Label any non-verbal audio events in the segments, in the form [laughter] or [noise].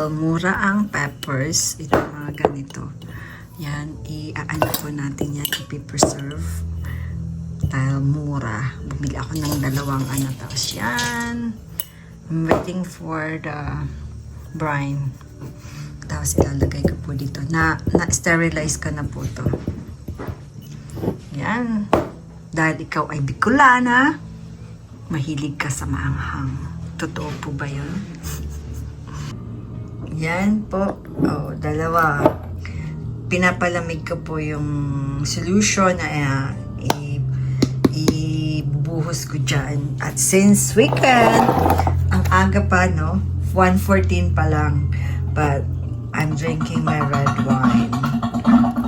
dahil mura ang peppers, ito mga ganito. Yan, i-ano po natin yan, ipipreserve. Dahil mura. Bumili ako ng dalawang ano. Tapos yan. I'm waiting for the brine. Tapos ilalagay ko po dito. Na, na-sterilize ka na po to. Yan. Dahil ikaw ay Bicolana, mahilig ka sa maanghang. Totoo po ba yun? Yan po. Oh, dalawa. Pinapalamig ko po yung solution na uh, ibubuhos ko dyan. At since weekend, ang aga pa, no? 1.14 pa lang. But, I'm drinking my red wine.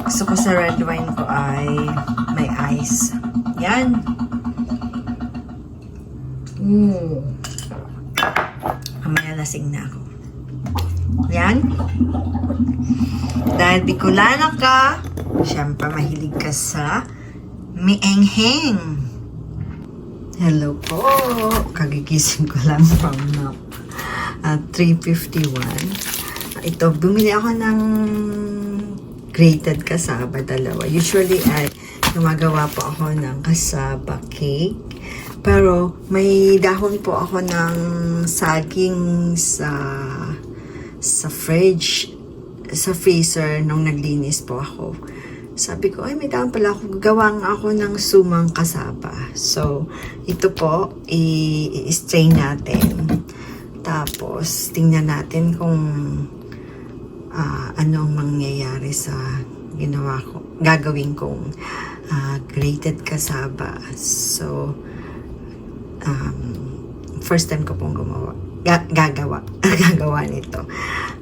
Gusto ko sa red wine ko ay may ice. Yan. Ooh. Mamaya lasing na ako. Yan. Dahil Bicolana ka, siyempre mahilig ka sa miengheng. Hello po. Kagigising ko lang from nap. At 3.51. Ito, bumili ako ng grated kasaba dalawa. Usually ay gumagawa po ako ng kasaba cake. Pero may dahon po ako ng saging sa sa fridge, sa freezer nung naglinis po ako. Sabi ko, ay may dahon pala ako. Gawang ako ng sumang kasaba. So, ito po, i-strain natin. Tapos, tingnan natin kung ah, anong mangyayari sa ginawa ko, gagawin kong ah, grated kasaba. So, um, first time ko pong gumawa, ga- gagawa, [laughs] gagawa nito.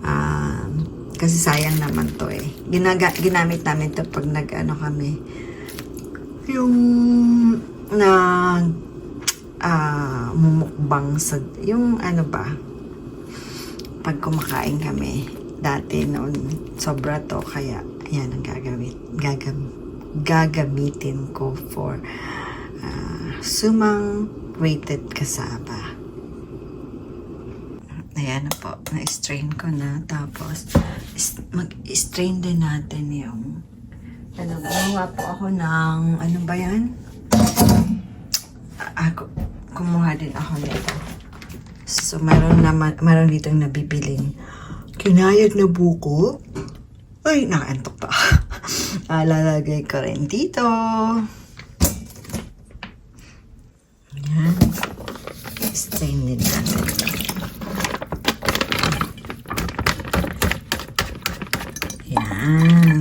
Um, kasi sayang naman to eh. Ginaga, ginamit namin to pag nag-ano kami. Yung na ah mumukbang sa yung ano ba pag kumakain kami dati noon sobra to kaya yan ang gagawin gagam, gagamitin ko for ah, sumang rated kasaba ayan na po na-strain ko na tapos mag-strain din natin yung ano, gumawa po ako ng ano ba yan? Ako kumuha din ako nito So, meron naman, meron dito nabibiling kinayad na buko. Ay, nakaantok pa. [laughs] Ah, Lalagay ko rin dito. Yan. Stain din natin. Yan.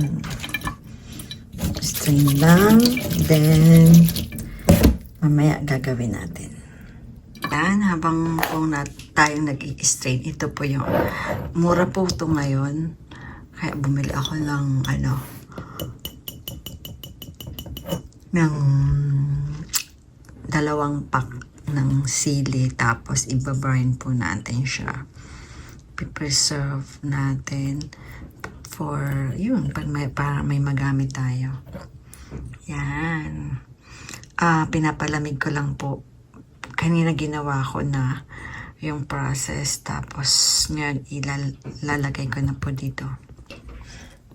Stain lang. Then, mamaya gagawin natin. Yan, habang po na tayong nag-i-strain, ito po yung mura po ito ngayon. Kaya bumili ako ng ano, ng dalawang pack ng sili tapos ibabrine po natin siya. Pipreserve natin for yun, pag may, para may magamit tayo. Yan. Ah, pinapalamig ko lang po. Kanina ginawa ko na yung process. Tapos ngayon ilalagay ko na po dito.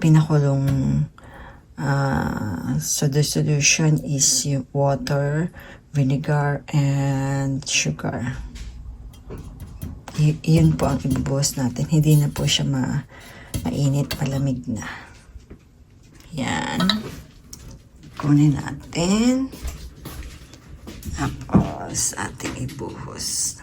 Pinakulong uh, so the solution is water vinegar and sugar. Y- yun po ang ibubuhos natin. Hindi na po siya ma mainit malamig na. Yan kunin natin tapos, ating ibuhos.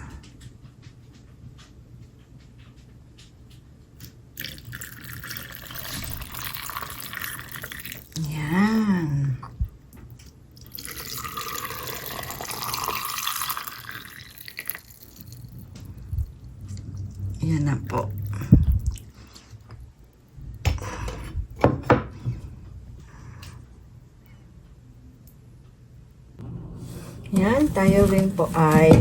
Yan. Yan na po. Yan, tayo rin po ay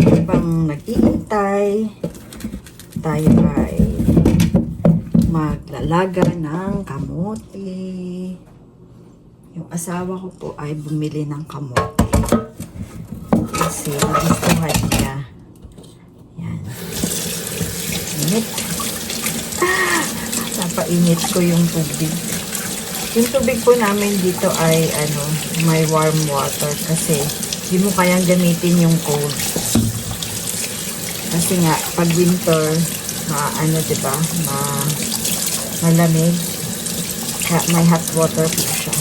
habang nag-iintay, tayo ay maglalaga ng kamote. Yung asawa ko po ay bumili ng kamote. Kasi gustuhan niya. Yan. Init. [laughs] pinapainit ko yung tubig. Yung tubig po namin dito ay ano, may warm water kasi hindi mo kayang gamitin yung cold. Kasi nga, pag winter, ma ano, 'di ba? Ma malamig. Kaya may hot water po siya.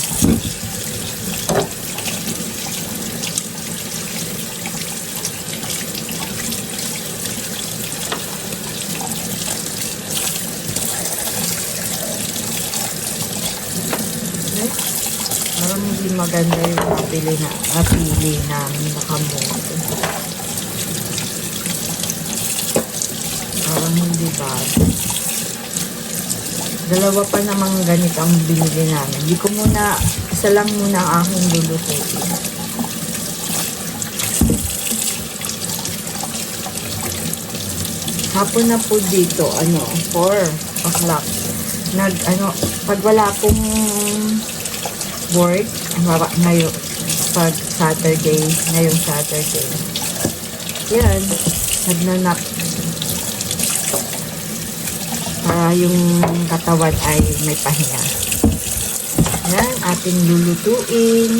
Okay. Hindi maganda yung napili na napili namin na kamote. Parang hindi ba? Dalawa pa namang ganito ang binili namin. Hindi ko muna, isa lang muna ang aking lulutuin. Hapon na po dito, ano, 4 o'clock. Nag, ano, pag wala pong work, ngayon, pag Saturday, ngayong Saturday. Yan, nagnanap para yung katawan ay may pahinga. Yan, ating lulutuin.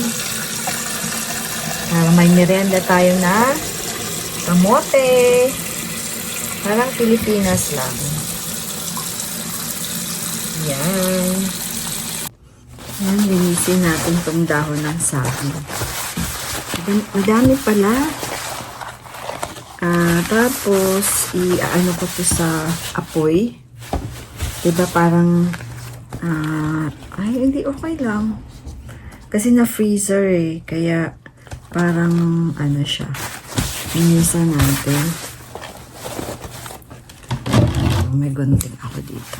Para may merienda tayo na kamote. Parang Pilipinas lang. Yan. Yan, linisin natin tong dahon ng saging. Madami- pala. Ah, tapos, i-ano ko to sa apoy. Diba parang, ah, ay, hindi okay lang. Kasi na-freezer eh. Kaya, parang, ano siya. Inisan natin. Oh, may gunting ako dito.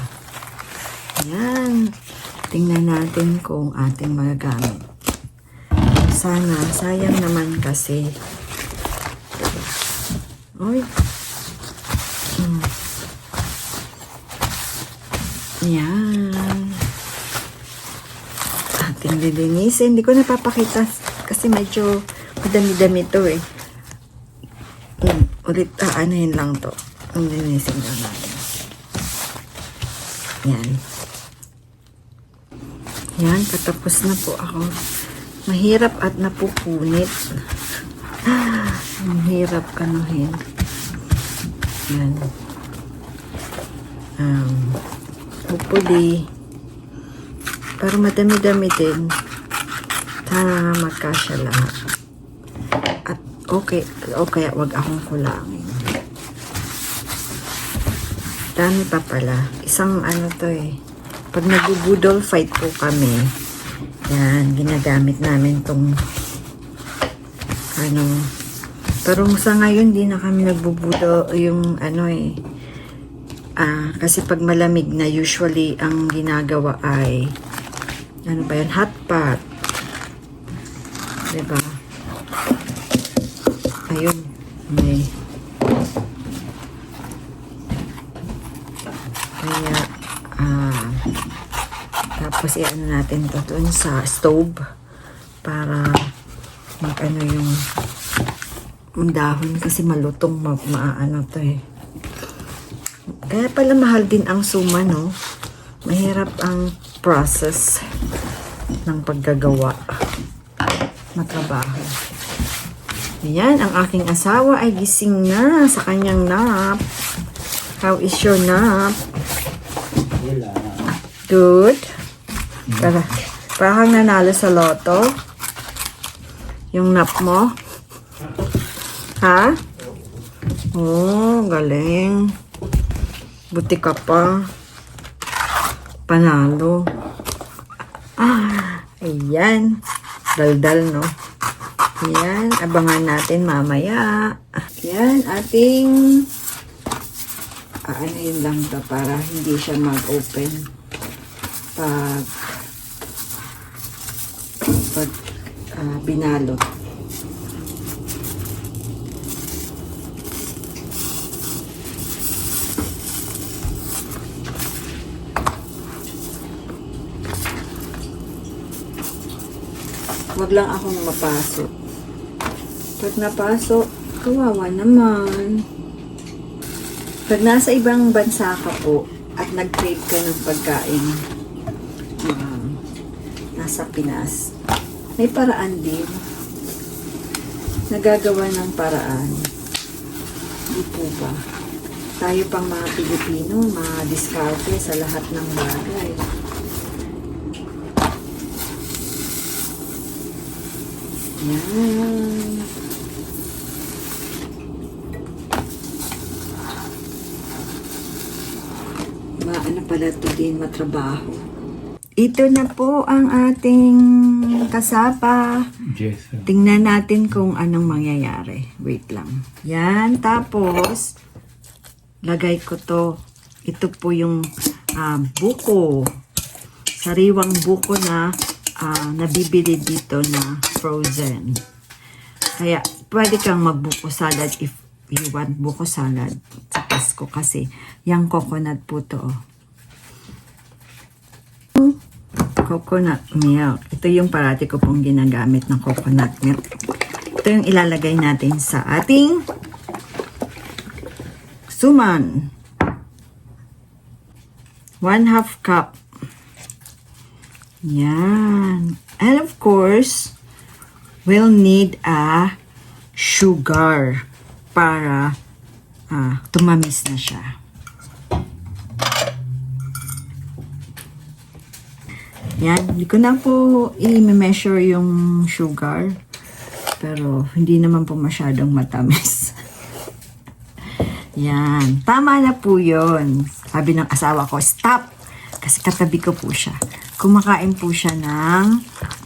Yan. Tingnan natin kung ating magagamit. Sana, sayang naman kasi. Diba? Uy. Hmm. Yan. Ating lilinisin. Hindi ko napapakita kasi medyo madami-dami to eh. Hmm. Ulit, ah, ano lang to. Ang linisin lang natin. Yan. Yan, patapos na po ako. Mahirap at napupunit. Ang hirap anuhin. Yan. Um, hopefully, pero madami-dami din. Sana magkasya lahat. At okay, o kaya wag akong kulangin. Dami pa pala. Isang ano to eh. Pag nag-budol fight po kami, yan, ginagamit namin tong ano, pero sa ngayon, di na kami nagbubudo yung ano eh. Ah, kasi pag malamig na, usually ang ginagawa ay ano ba yan? Hot pot. Diba? Ayun. May kaya ah tapos i-ano natin to doon sa stove para mag ano yung dahon kasi malutong ma maano to eh. Kaya pala mahal din ang suma, no? Mahirap ang process ng paggagawa na trabaho. Ayan, ang aking asawa ay gising na sa kanyang nap. How is your nap? Good. Para, parang nanalo sa loto. Yung nap mo. Ha? Oh, galing. Buti ka pa. Panalo. Ah, ayan. Daldal, no? Ayan, abangan natin mamaya. Ayan, ating ah, ano yun lang to para hindi siya mag-open pag ah, binalot. Wag lang akong mapasok. Pag napasok, kawawa naman. Pag nasa ibang bansa ka po, at nag-crave ka ng pagkain um, nasa Pinas, may paraan din. Nagagawa ng paraan. Di po ba? Tayo pang mga Pilipino, ma-discarte sa lahat ng bagay. Yan. Maano pala to din matrabaho. Ito na po ang ating kasapa. Jason. Tingnan natin kung anong mangyayari. Wait lang. Yan. Tapos, lagay ko to. Ito po yung ah, buko. Sariwang buko na ah, nabibili dito na frozen. Kaya, pwede kang magbuko salad if you want buko salad sa Pasko kasi yung coconut po to. oh. Coconut milk. Ito yung parati ko pong ginagamit ng coconut milk. Ito yung ilalagay natin sa ating suman. One half cup. Yan. And of course, we'll need a sugar para ah, tumamis na siya. Yan, hindi ko na po i-measure yung sugar. Pero hindi naman po masyadong matamis. [laughs] Yan, tama na po yun. Sabi ng asawa ko, stop! Kasi katabi ko po siya. Kumakain po siya ng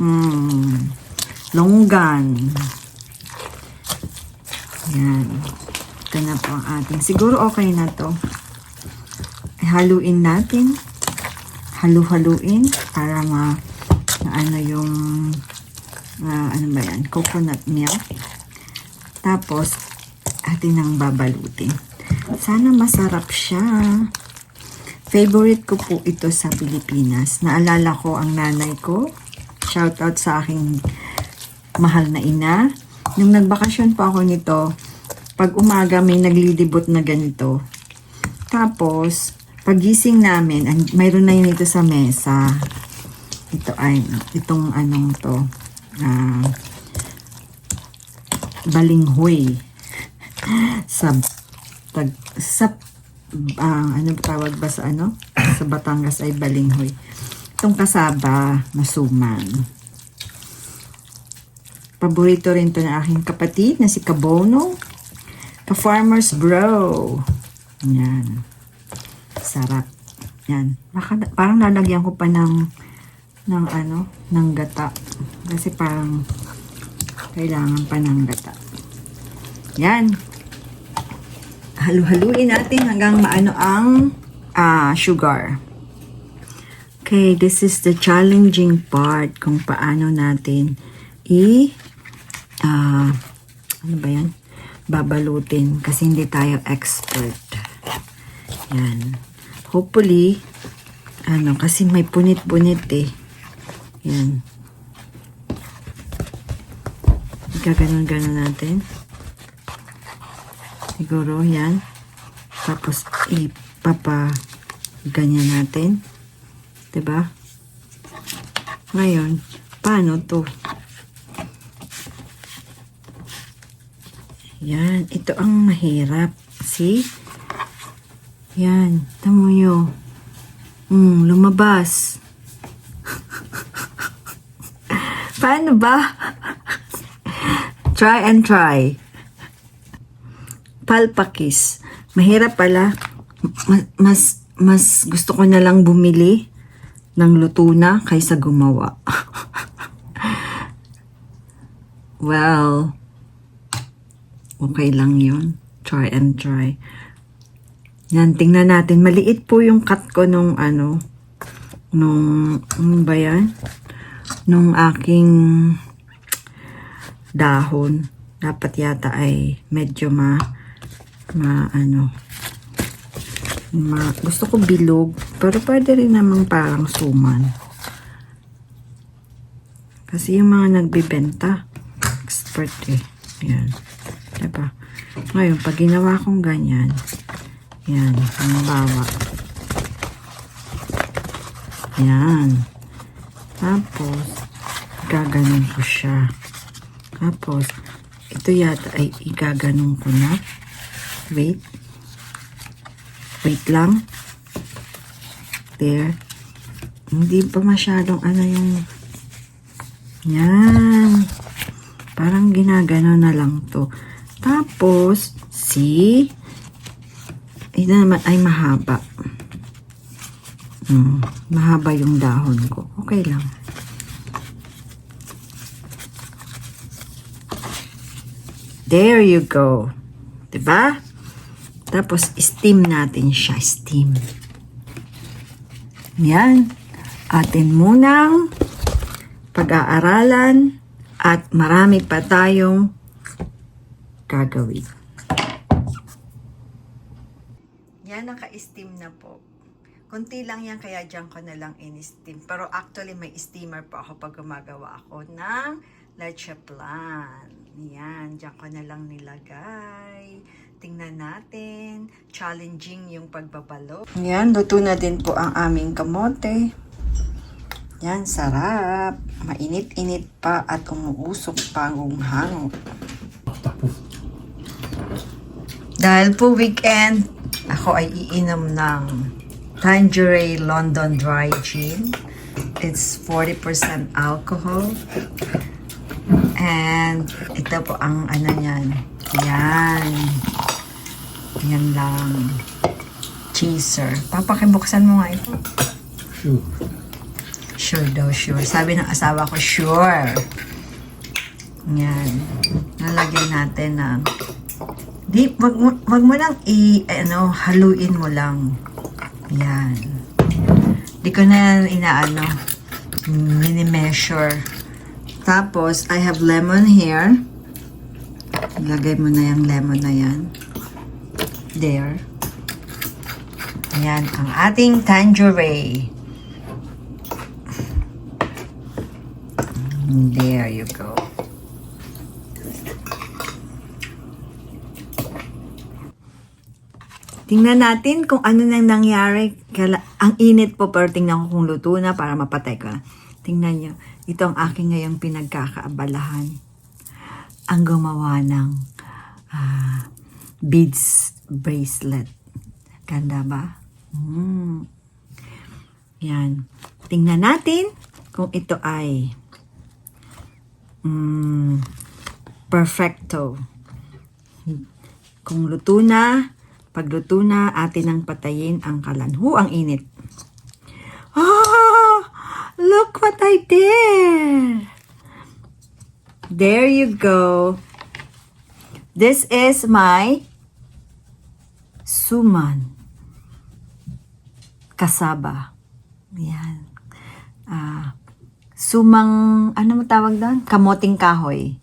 mm, longgan. Yan. Ito na po ang ating. Siguro okay na to. Haluin natin halu-haluin para ma, na ano yung ah, ano ba yan, coconut milk. Tapos, atin nang babalutin. Sana masarap siya. Favorite ko po ito sa Pilipinas. Naalala ko ang nanay ko. Shout out sa aking mahal na ina. Nung nagbakasyon pa ako nito, pag umaga may naglilibot na ganito. Tapos, pagising namin, mayroon na yun ito sa mesa. Ito ay, itong anong to, ah, balinghoy. [laughs] sa, tag, sa, ah, ano tawag ba sa ano? Sa Batangas ay balinghoy. Itong kasaba, masuman. Paborito rin to ng aking kapatid na si Kabono. Ka-farmer's bro. Yan. Sarap. Yan. Baka, parang lalagyan ko pa ng ng ano, ng gata. Kasi parang kailangan pa ng gata. Yan. Halu-haluin natin hanggang maano ang ah, sugar. Okay, this is the challenging part kung paano natin i ah, ano ba yan? Babalutin kasi hindi tayo expert. Yan. Hopefully, ano, kasi may punit-punit eh. Yan. Gaganon-ganon natin. Siguro, yan. Tapos, ipapa ganyan natin. ba? Ngayon, paano to? Yan, ito ang mahirap. See? Yan, tamo nyo. Hmm, lumabas. [laughs] Paano ba? [laughs] try and try. Palpakis. Mahirap pala. Ma- Mas, mas gusto ko na lang bumili ng luto na kaysa gumawa. [laughs] well, okay lang yun. Try and try. Yan, tingnan natin. Maliit po yung cut ko nung ano, nung, ano ba yan? Nung aking dahon. Dapat yata ay medyo ma, ma, ano, ma, gusto ko bilog. Pero pwede rin naman parang suman. Kasi yung mga nagbibenta, expert eh. Yan. Diba? Ngayon, pag ginawa kong ganyan, yan, ang bawa. Yan. Tapos, gaganon ko siya. Tapos, ito yata ay igaganon ko na. Wait. Wait lang. There. Hindi pa masyadong ano yung... Yan. Parang ginagano na lang to. Tapos, see? Ito naman ay mahaba. Hmm, mahaba yung dahon ko. Okay lang. There you go. 'Di ba? Tapos, steam natin siya. Steam. Yan. Atin munang pag-aaralan at marami pa tayong gagawin. Yan, naka-steam na po. Kunti lang yan, kaya dyan ko na lang in-steam. Pero actually, may steamer po ako pag gumagawa ako ng leche plan. Yan, dyan ko na lang nilagay. Tingnan natin. Challenging yung pagbabalo. Yan, luto na din po ang aming kamote. Yan, sarap. Mainit-init pa at umuusok pangong hango. Dahil po weekend, ako ay iinom ng Tangeray London Dry Gin. It's 40% alcohol. And ito po ang ano niyan. Yan. Yan lang. Cheeser. Papakibuksan mo nga ito. Sure. Sure daw, sure. Sabi ng asawa ko, sure. Yan. Nalagyan natin ng... Di, wag, mo- wag mo lang i, ano, haluin mo lang. Yan. Di ko na inaano, mini-measure. Tapos, I have lemon here. Ilagay mo na yung lemon na yan. There. Yan, ang ating tangerine. There you go. Tingnan natin kung ano nang nangyari. Ang init po, pero tingnan ko kung luto na para mapatay ko na. Tingnan nyo. Ito ang aking ngayong pinagkakaabalahan. Ang gumawa ng ah, beads bracelet. Ganda ba? Mm. Yan. Tingnan natin kung ito ay mm, perfecto. Kung luto na, pagluto na, atin ang patayin ang kalanhu. Ang init. Ah! Look what I did! There you go. This is my suman. Kasaba. Yan. Ah, sumang, ano mo tawag doon? Kamoting kahoy.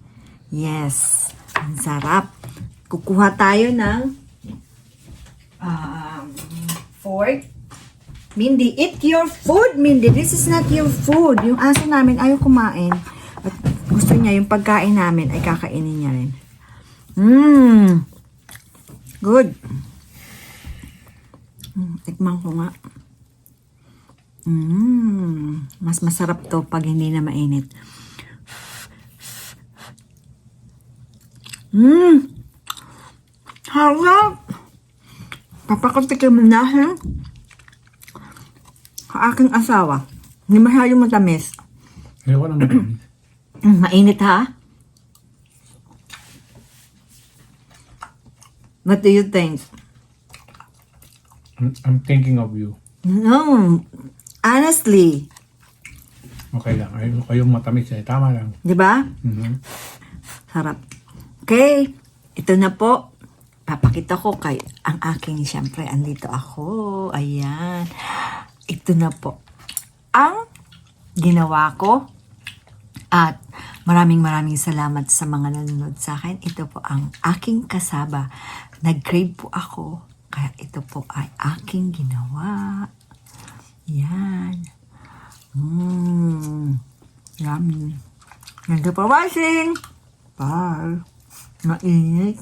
Yes. Ang sarap. Kukuha tayo ng um, fork. Mindy, eat your food, Mindy. This is not your food. Yung aso namin ayaw kumain. At gusto niya, yung pagkain namin ay kakainin niya rin. Mmm. Good. Mm, tikman ko nga. Mmm. Mas masarap to pag hindi na mainit. Mmm. Harap. Papakatikim mo na, ha? Sa aking asawa. Hindi masyadong matamis. Ayoko naman. Mm, Mainit ha? What do you think? I'm, I'm thinking of you. No, honestly, Okay lang. Ayoko yung matamis eh. Tama lang. di ba? Mhm. Sarap. Okay, ito na po. Papakita ko kay ang aking, siyempre, andito ako. Ayan. Ito na po. Ang ginawa ko. At maraming maraming salamat sa mga nanonood sa akin. Ito po ang aking kasaba. Nag-crave po ako. Kaya ito po ay aking ginawa. Yan. Mmm. Yummy. Thank you for watching. Bye. Mainit.